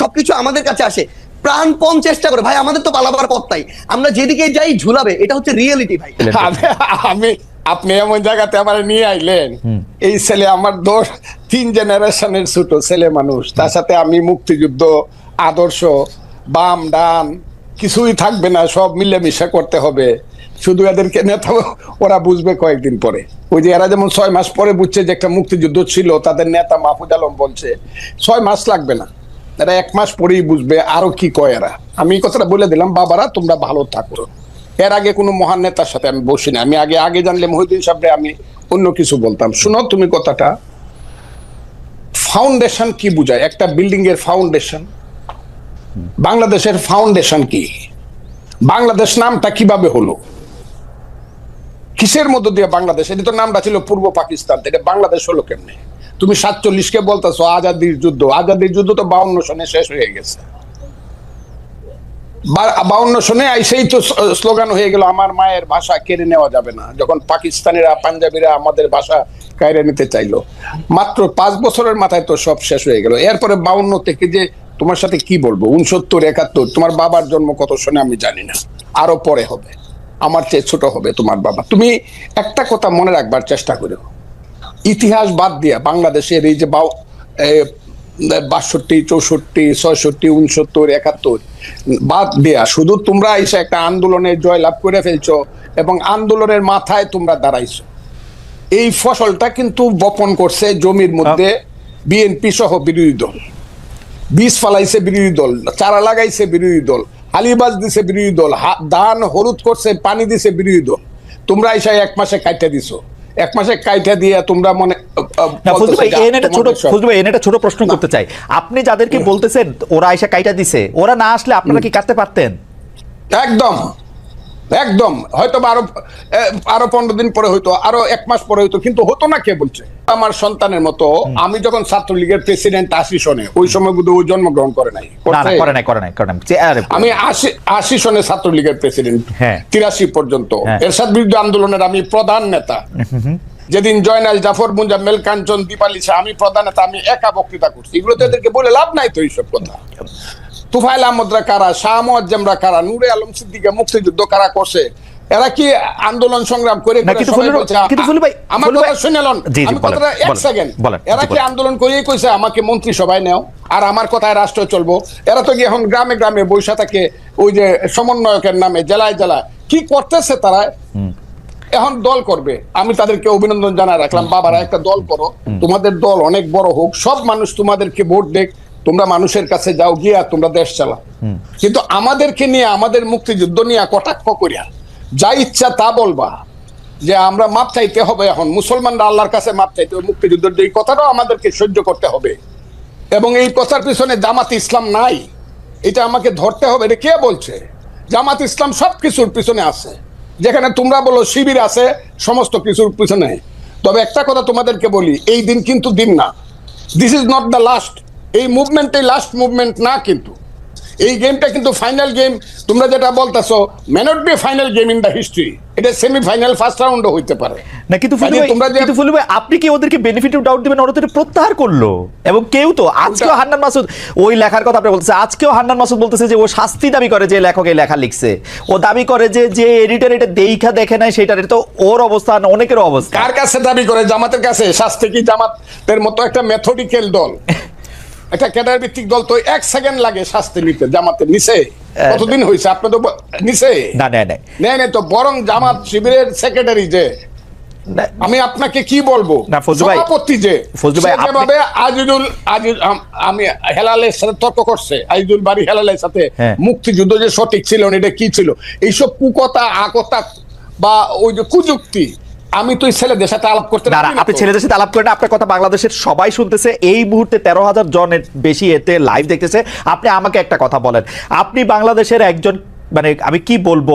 সবকিছু আমাদের কাছে আসে। প্রাণপণ চেষ্টা করে। ভাই আমাদের তো পালাবার পথ নাই আমরা যেদিকে যাই ঝুলাবে। এটা হচ্ছে রিয়েলিটি ভাই। আমি আমি আপনি এমন জায়গাতে আমার নিয়ে আইলেন। এই ছেলে আমার দোষ। তিন জেনারেশনের ছোট ছেলে মানুষ। তার সাথে আমি মুক্তিযুদ্ধ আদর্শ বাম ডান কিছুই থাকবে না। সব মিলেমিশে করতে হবে। শুধু এদেরকে নেতা ওরা বুঝবে কয়েকদিন পরে। ওই যে এরা যেমন ছয় মাস পরে বুঝছে যে একটা মুক্তিযুদ্ধ ছিল তাদের নেতা মাহফুজ আলম বলছে ছয় মাস লাগবে না। এরা এক মাস পরেই বুঝবে আরও কি কয় এরা। আমি কথাটা বলে দিলাম, বাবারা, তোমরা ভালো থাকো। এর আগে কোনো মহান নেতার সাথে আমি বসিনি। আমি আগে আগে জানলে মহিউদ্দিন সাহেবরে আমি অন্য কিছু বলতাম। শুনো তুমি কথাটা। ফাউন্ডেশন কি বুঝায়? একটা বিল্ডিং এর ফাউন্ডেশন। বাংলাদেশের ফাউন্ডেশন কি? বাংলাদেশ নামটা কীভাবে হলো? কিসের মধ্য দিয়ে বাংলাদেশ? এটা তো নামটা ছিল পূর্ব পাকিস্তান। এটা বাংলাদেশ হলো কেমনে? তুমি সাতচল্লিশকে বলতেছো, আজাদির যুদ্ধ। আজাদির যুদ্ধ তো বাউন্ন সনে শেষ হয়ে গেছে। বাউন্ন সনে আইসেই তো স্লোগান হয়ে গেল, আমার মায়ের ভাষা কেড়ে নেওয়া যাবে না। যখন পাকিস্তানিরা, পাঞ্জাবিরা আমাদের ভাষা কায়রে নিতে চাইলো। মাত্র পাঁচ বছরের মাথায় তো সব শেষ হয়ে গেল। এরপরে বাউন্ন থেকে যে, তোমার সাথে কি বলব? উনসত্তর একাত্তর, তোমার বাবার জন্ম কত শোনে আমি জানি না। আরও পরে হবে। আমার চেয়ে ছোট হবে তোমার বাবা। তুমি একটা কথা মনে রাখবার চেষ্টা করো ইতিহাস বাদ দিয়া বাংলাদেশের এই যে বাষট্টি চৌষট্টি ছয়ষট্টি উনসত্তর একাত্তর বাদ দেয়া শুধু তোমরা এসে একটা আন্দোলনে জয়লাভ করে ফেলছো এবং আন্দোলনের মাথায় তোমরা দাঁড়াইছো। এই ফসলটা কিন্তু বপন করছে জমির মধ্যে বিএনপি সহ বিরোধী দল। বীজ ফালাইছে বিরোধী দল চারা লাগাইছে বিরোধী দল আলিবাজ দিছে বিরোধী দল ধান হলুদ করছে পানি দিছে বিরোধী দল। তোমরা এসে এক মাসে কাইটা দিছো। এক মাসে কাইটা দিয়ে তোমরা মনে ছোট প্রশ্ন করতে চাই। আপনি যাদেরকে বলতেছেন ওরা এসে কাইটা দিছে ওরা না আসলে আপনারা কি কাটতে পারতেন? একদম। একদম হয়তো আরও আরও পনেরো দিন পরে হইতো আরও এক মাস পরে হইতো কিন্তু হতো না কে বলছে? আমার সন্তানের মতো আমি যখন ছাত্রলীগের প্রেসিডেন্ট আশি সনে ওই সময় কিন্তু ও জন্মগ্রহণ করে নাই? করে নাই করে নাই করে আমি আশি আশি সনে ছাত্রলীগের প্রেসিডেন্ট হ্যাঁ। তিরাশি পর্যন্ত। হ্যাঁ। এরশাদ বিরুদ্ধে আন্দোলনের আমি প্রধান নেতা। যেদিন জয়নাল জাফর মুজাম্মেল কাঞ্চন দীপালি শাহ আমি প্রধান নেতা আমি একা বক্তৃতা করছি। এগুলো তো এদেরকে বলে লাভ নাই তো এইসব কথা। তুফাইল আহমদরা কারা শাহ মোয়াজ্জেমরা কারা নূরে আলম সিদ্দিকা মুক্তিযুদ্ধ কারা করছে? এরা কি আন্দোলন সংগ্রাম করে আমার কথা শুনে লন এক সেকেন্ড। এরা কি আন্দোলন করিয়ে কইছে আমাকে মন্ত্রী সভায় নেও? আর আমার কথায় রাষ্ট্র চলবো? এরা তো এখন গ্রামে গ্রামে বৈশা থাকে ওই যে সমন্বয়কের নামে জেলায় জেলায়। কি করতেছে তারা? এখন দল করবে। আমি তাদেরকে অভিনন্দন জানাই রাখলাম। বাবারা একটা দল করো। তোমাদের দল অনেক বড় হোক সব মানুষ তোমাদেরকে ভোট দেখ। তোমরা মানুষের কাছে যাও গিয়া তোমরা দেশ চালাও। কিন্তু আমাদেরকে নিয়ে আমাদের মুক্তিযুদ্ধ নিয়ে কটাক্ষ করিয়া যা ইচ্ছা তা বলবা যে আমরা মাপ চাইতে হবে এখন। মুসলমানরা আল্লাহর কাছে মাপ চাইতে হবে মুক্তিযুদ্ধের এই কথাটাও আমাদেরকে সহ্য করতে হবে। এবং এই কথার পিছনে জামাত ইসলাম নাই। এটা আমাকে ধরতে হবে এটা কে বলছে? জামাত ইসলাম সব কিছুর পিছনে আছে। যেখানে তোমরা বলো শিবির আছে সমস্ত কিছুর পিছনে। তবে একটা কথা তোমাদেরকে বলি এই দিন কিন্তু দিন না। This is not the last এই মুভমেন্ট এই লাস্ট মুভমেন্ট না কিন্তু। এই গেমটা কিন্তু ফাইনাল গেম তোমরা যেটা বলতেছো may not be final game in the history এটা সেমিফাইনাল ফার্স্ট রাউন্ডও হইতে পারে। না কিন্তু ফজলু তোমরা কিন্তু ভাই আপনি কি ওদেরকে বেনিফিট অফ ডাউট দিবেন? ওরা তো প্রত্যাহার করল। এবং কেউ তো আজকেও হান্নান মাসুদ ওই লেখার কথা আপনি বলতেছে আজকেও হান্নান মাসুদ বলতেছে যে ও শাস্তি দাবি করে যে লেখক এই লেখা লিখছে। ও দাবি করে যে যে এডিটর এটা দেইখা দেখে নাই সেটা এটা তো ওর অবস্থান অনেকের অবস্থা। কার কাছে দাবি করে? জামাতের কাছে? শাস্তি কি জামাতের মতো একটা মেথডিক্যাল দল? একটা ক্যাডার ভিত্তিক দল তো এক সেকেন্ড লাগে শাস্তি নিতে জামাতের নিচে কতদিন হয়েছে আপনি তো নিচে না নেয় নেয় নেই তো বরং জামাত শিবিরের সেক্রেটারি যে। আমি আপনাকে কি বলব? না, সভাপতি যে যেভাবে আজিজুল আজিজ আমি হেলালের সাথে তর্ক করছে আজিজুল বাড়ি হেলালের সাথে হ্যাঁ। মুক্তিযুদ্ধ যে সঠিক ছিল না, এটা কি ছিল? এইসব কুকথা আকতা বা ওই যে কুযুক্তি আমি তো ছেলেদের সাথে আলাপ করতে না পারি আপনি ছেলেদের সাথে আলাপ করেন আপনার কথা বাংলাদেশের সবাই শুনতেছে। এই মুহূর্তে তেরো হাজার জনের বেশি এতে লাইভ দেখতেছে। আপনি আমাকে একটা কথা বলেন আপনি বাংলাদেশের একজন মানে আমি কি বলব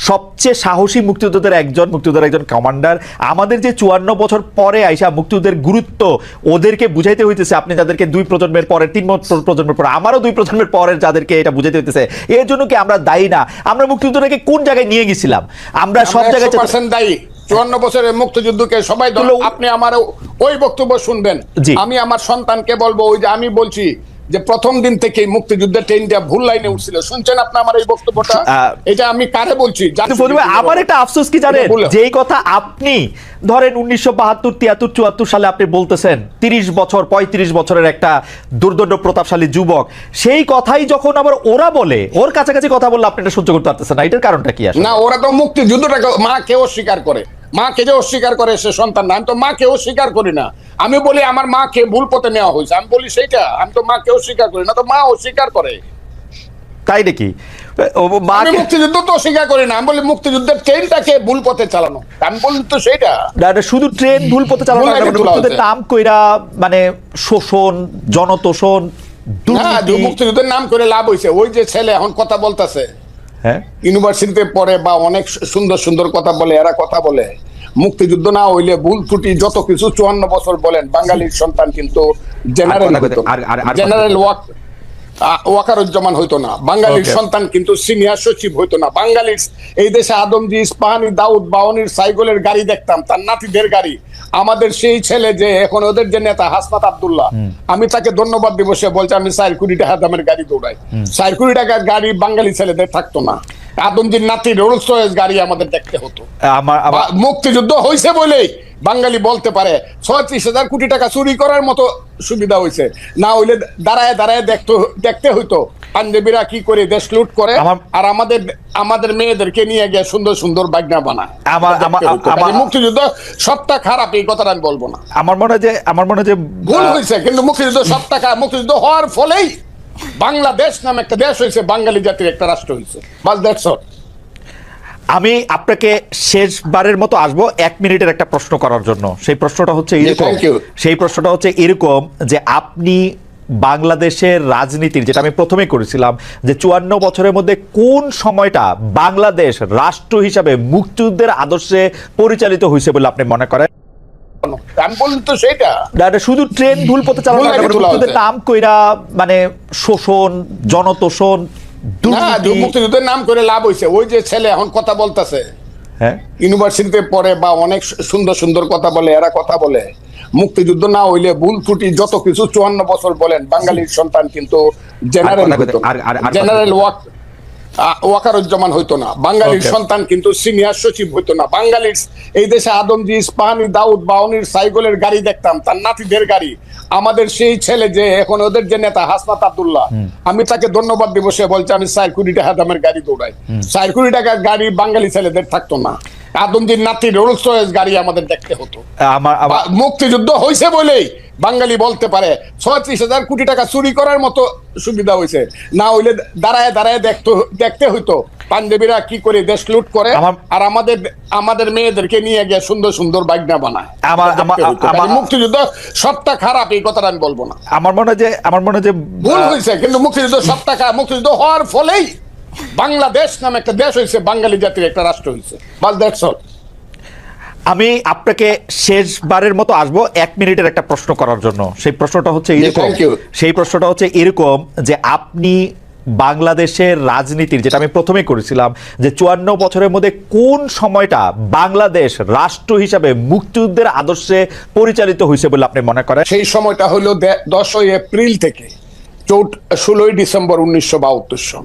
সবচেয়ে সাহসী মুক্তিযোদ্ধাদের একজন মুক্তিযোদ্ধার একজন কমান্ডার আমাদের যে চুয়ান্ন বছর পরে আইসা মুক্তিযুদ্ধের গুরুত্ব ওদেরকে বুঝাইতে হইতেছে আপনি যাদেরকে দুই প্রজন্মের পরে তিন প্র- প্রজন্মের পরে আমারও দুই প্রজন্মের পরের যাদেরকে এটা বুঝাইতে হইতেছে। এর জন্য কি আমরা দায়ী না? আমরা মুক্তিযুদ্ধটাকে কোন জায়গায় নিয়ে গেছিলাম? আমরা সব জায়গায় দায়ী। চুয়ান্ন বছরের মুক্তিযুদ্ধকে সবাই আপনি আমার ওই বক্তব্য শুনবেন। আমি আমার সন্তানকে বলব ওই যে আমি বলছি যে প্রথম দিন থেকে মুক্তিযুদ্ধের ট্রেনটা ভুল লাইনে উঠছিল। শুনছেন আপনি আমার এই বক্তব্যটা? এটা আমি কারে বলছি? আমার একটা আফসোস কি জানেন? যেই কথা আপনি ধরেন উনিশশো বাহাত্তর তিয়াত্তর চুয়াত্তর সালে আপনি বলতেছেন তিরিশ বছর পঁয়ত্রিশ বছরের একটা দুর্দণ্ড প্রতাপশালী যুবক সেই কথাই যখন আবার ওরা বলে ওর কাছাকাছি কথা বললে আপনি এটা সহ্য করতে পারতেছেন না। এটার কারণটা কি আসলে? না ওরা তো মুক্তিযুদ্ধটাকে মা কেউ স্বীকার করে। মা কে যে অস্বীকার করে সে সন্তান না আমি তো মা কেউ অস্বীকার করি না। আমি বলি আমার মা কে ভুল পথে নেওয়া হয়েছে। আমি বলি সেইটা আমি তো মা কেউ অস্বীকার করি না তো মা অস্বীকার করে। তাই নাকি? আমি মুক্তিযুদ্ধ তো অস্বীকার করি না আমি বলি মুক্তিযুদ্ধের ট্রেনটাকে ভুল পথে চালানো। আমি বলি তো না, না, শুধু ট্রেন ভুল পথে চালানো মানে নাম কইরা মানে শোষণ জনতোষণ মুক্তিযুদ্ধের নাম করে লাভ হয়েছে ওই যে ছেলে এখন কথা বলতেছে ইউনিভার্সিটিতে পড়ে বা অনেক সুন্দর সুন্দর কথা বলে এরা কথা বলে। মুক্তিযুদ্ধ না হইলে ভুল ত্রুটি যত কিছু চুয়ান্ন বছর বলেন বাঙালির সন্তান কিন্তু জেনারেল জেনারেল ওয়াক ওয়াকারুজ্জামান হইতো না। বাঙালির সন্তান কিন্তু সিনিয়র সচিব হইতো না। বাঙালির এই দেশে আদমজি ইস্পাহানি দাউদ বাউনির সাইকেলের গাড়ি দেখতাম তার নাতিদের গাড়ি। আমাদের সেই ছেলে যে এখন ওদের যে নেতা হাসনাত আব্দুল্লাহ আমি তাকে ধন্যবাদ দিব সে বলছে আমি চার কোটি টাকা দামের গাড়ি দৌড়াই। চার কোটি টাকার গাড়ি বাঙালি ছেলেদের থাকতো না। আদমজির নাতি রোলস রয়েস গাড়ি আমাদের দেখতে হতো। আমার মুক্তিযুদ্ধ হয়েছে বলেই বাঙালি বলতে পারে ছয়ত্রিশ হাজার কোটি টাকা চুরি করার মতো সুবিধা হয়েছে না হইলে দাঁড়ায় দাঁড়ায় দেখতে দেখতে হইতো পাঞ্জাবিরা কি করে দেশ লুট করে আর আমাদের আমাদের মেয়েদেরকে নিয়ে গিয়ে সুন্দর সুন্দর বাগনা বানায়। আমার- আমার- মুক্তিযুদ্ধ সবটা খারাপ এই কথাটা আমি বলব না। আমার মনে হয় যে আমার মনে হয় যে ভুল হয়েছে কিন্তু মুক্তিযুদ্ধ সবটা খারাপ। মুক্তিযুদ্ধ হওয়ার ফলেই বাংলাদেশ নামে একটা দেশ হয়েছে বাঙালি জাতির একটা রাষ্ট্র হয়েছে বাস দ্যাটস অল আমি আপনাকে শেষবারের মতো আসব এক মিনিটের একটা প্রশ্ন করার জন্য। সেই প্রশ্নটা হচ্ছে এরকম। সেই প্রশ্নটা হচ্ছে এরকম যে আপনি বাংলাদেশের রাজনীতির যেটা আমি প্রথমে করেছিলাম যে চুয়ান্ন বছরের মধ্যে কোন সময়টা বাংলাদেশ রাষ্ট্র হিসাবে মুক্তিযুদ্ধের আদর্শে পরিচালিত হয়েছে বলে আপনি মনে করেন? আমি তো না, শুধু ট্রেন ভুল পথে চালানো। নাম কইরা মানে শোষণ জনতোষণ মুক্তিযুদ্ধের নাম করে লাভ হয়েছে ওই যে ছেলে এখন কথা বলতেছে। হ্যাঁ। ইউনিভার্সিটিতে পড়ে বা অনেক সুন্দর সুন্দর কথা বলে এরা কথা বলে। মুক্তিযুদ্ধ না হইলে ভুল ত্রুটি যত কিছু চুয়ান্ন বছর বলেন বাঙালির সন্তান কিন্তু জেনারেল জেনারেল ওয়াক ওয়াকারুজ্জামান হইতো না। বাঙালির সন্তান কিন্তু সিনিয়র সচিব হইতো না। বাঙালির এই দেশে আদমজি ইস্পাহানি দাউদ বাউনির সাইকেলের গাড়ি দেখতাম তার নাতিদের গাড়ি। আমাদের সেই ছেলে যে এখন ওদের যে নেতা হাসনাত আব্দুল্লাহ আমি তাকে ধন্যবাদ দিব সে বলছে আমি চার কোটি টাকা দামের গাড়ি দৌড়াই। চার কোটি টাকার গাড়ি বাঙালি ছেলেদের থাকতো না। আদমজির নাতি রোলস রয়েস গাড়ি আমাদের দেখতে হতো। আমার মুক্তিযুদ্ধ হয়েছে বলেই বাঙালি বলতে পারে ছয়ত্রিশ হাজার কোটি টাকা চুরি করার মতো সুবিধা হয়েছে। না হইলে দাঁড়ায় দাঁড়ায় দেখতে দেখতে হইতো পাঞ্জাবিরা কি করে দেশ লুট করে আর আমাদের আমাদের মেয়েদেরকে নিয়ে গিয়ে সুন্দর সুন্দর বাগনা বানায়। আমার- আমার-। আমার- মুক্তিযুদ্ধ সবটা খারাপ এই কথাটা আমি বলব না। আমার মনে হয় যে আমার মনে হয় যে ভুল হয়েছে কিন্তু মুক্তিযুদ্ধ সবটা মুক্তিযুদ্ধ হওয়ার ফলেই বাংলাদেশ নামে একটা দেশ হয়েছে বাঙালি জাতির একটা রাষ্ট্র হয়েছে বাস দ্যাটস অল আমি আপনাকে শেষবারের মতো আসব এক মিনিটের একটা প্রশ্ন করার জন্য। সেই প্রশ্নটা হচ্ছে এরকম। সেই প্রশ্নটা হচ্ছে এরকম যে আপনি বাংলাদেশের রাজনীতির যেটা আমি প্রথমে করেছিলাম যে চুয়ান্ন বছরের মধ্যে কোন সময়টা বাংলাদেশ রাষ্ট্র হিসাবে মুক্তিযুদ্ধের আদর্শে পরিচালিত হয়েছে বলে আপনি মনে করেন? সেই সময়টা হলো দশই এপ্রিল থেকে চৌঠ ষোলোই ডিসেম্বর উনিশশো বাহাত্তর সন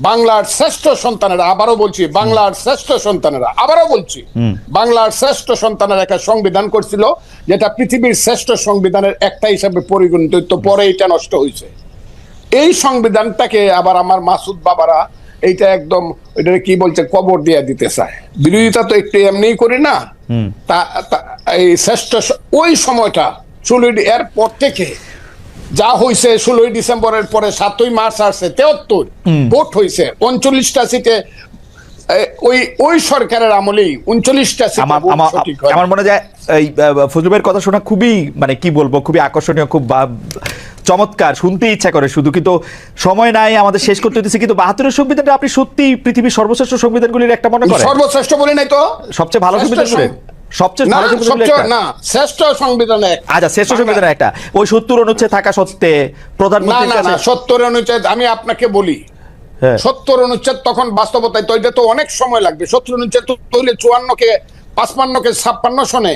বাংলার শ্রেষ্ঠ সন্তানেরা আবারও বলছি বাংলার শ্রেষ্ঠ সন্তানেরা আবারও বলছি বাংলার শ্রেষ্ঠ সন্তানের একটা সংবিধান করছিল যেটা পৃথিবীর শ্রেষ্ঠ সংবিধানের একটা হিসাবে পরিগণিত হইতো, পরে এটা নষ্ট হয়েছে। এই সংবিধানটাকে আবার আমার মাসুদ বাবারা এইটা একদম এটা কি বলছে কবর দিয়ে দিতে চায়। বিরোধিতা তো একটু এমনিই করি না তা তা- এই শ্রেষ্ঠ ওই সময়টা ডি- এর পর থেকে যা হয়েছে ষোলোই ডিসেম্বরের পরে সাতই মার্চ আসছে তেহত্তর। ভোট হয়েছে উনচল্লিশটা সিটে ওই ওই সরকারের আমলেই উনচল্লিশটা আমার। মনে যায় এই ফজলু ভাইয়ের কথা শোনা খুবই মানে কি বলব খুবই আকর্ষণীয় খুব চমৎকার শুনতে ইচ্ছা করে শুধু কিন্তু সময় নাই আমাদের শেষ করতে হতেছে কিন্তু বাহাত্তরের সংবিধানটা আপনি সত্যি পৃথিবীর সর্বশ্রেষ্ঠ সংবিধানগুলির একটা মনে করেন? সর্বশ্রেষ্ঠ বলি নাই তো? সবচেয়ে ভালো সংবিধান সবচেয়ে না শ্রেষ্ঠ সংবিধান আচ্ছা শ্রেষ্ঠ বাংলা- সংবিধান একটা। ওই সত্তর অনুচ্ছেদ থাকা সত্ত্বে না না না সত্তর অনুচ্ছেদ আমি আপনাকে বলি। হ্যাঁ। সত্তর অনুচ্ছেদ তখন বাস্তবতায় তো এটা তো অনেক সময় লাগবে। সত্তর অনুচ্ছেদ চুয়ান্ন তৈলে চুয়ান্নকে পাঁচপান্নকে ছাপ্পান্ন সনে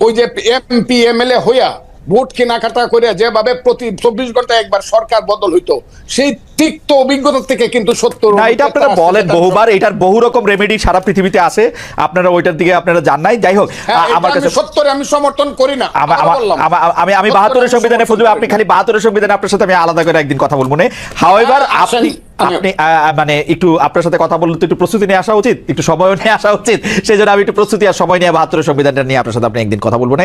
ওই যে এমপি এমএলএ হইয়া ভোট কেনাকাটা করে যেভাবে প্রতি চব্বিশ ঘণ্টা একবার সরকার বদল হইতো সেই তিক্ত অভিজ্ঞতা থেকে কিন্তু সত্তর না এটা আপনারা বলেন বহুবার এটার বহু রকম রেমেডি সারা পৃথিবীতে আছে। আপনারা ওইটার দিকে আপনারা জান নাই। যাই হোক হ্যাঁ, আমার কাছে সত্তরে আমি সমর্থন করি না। আমা- আমা- বাহাত্তরের সংবিধানে ফজলু আপনি খালি বাহাত্তরের সংবিধানে আপনার সাথে আমি আলাদা করে একদিন কথা বলব। না হাওয়েভার হ্যাঁ, আপনি আপনি মানে একটু আপনার সাথে কথা বলতে একটু প্রস্তুতি নিয়ে আসা উচিত একটু সময় নিয়ে আসা উচিত। সেই জন্য আমি একটু প্রস্তুতি আর সময় নিয়ে বাহাত্তরের সংবিধানটা নিয়ে আপনার সাথে আপনি একদিন কথা বলব। না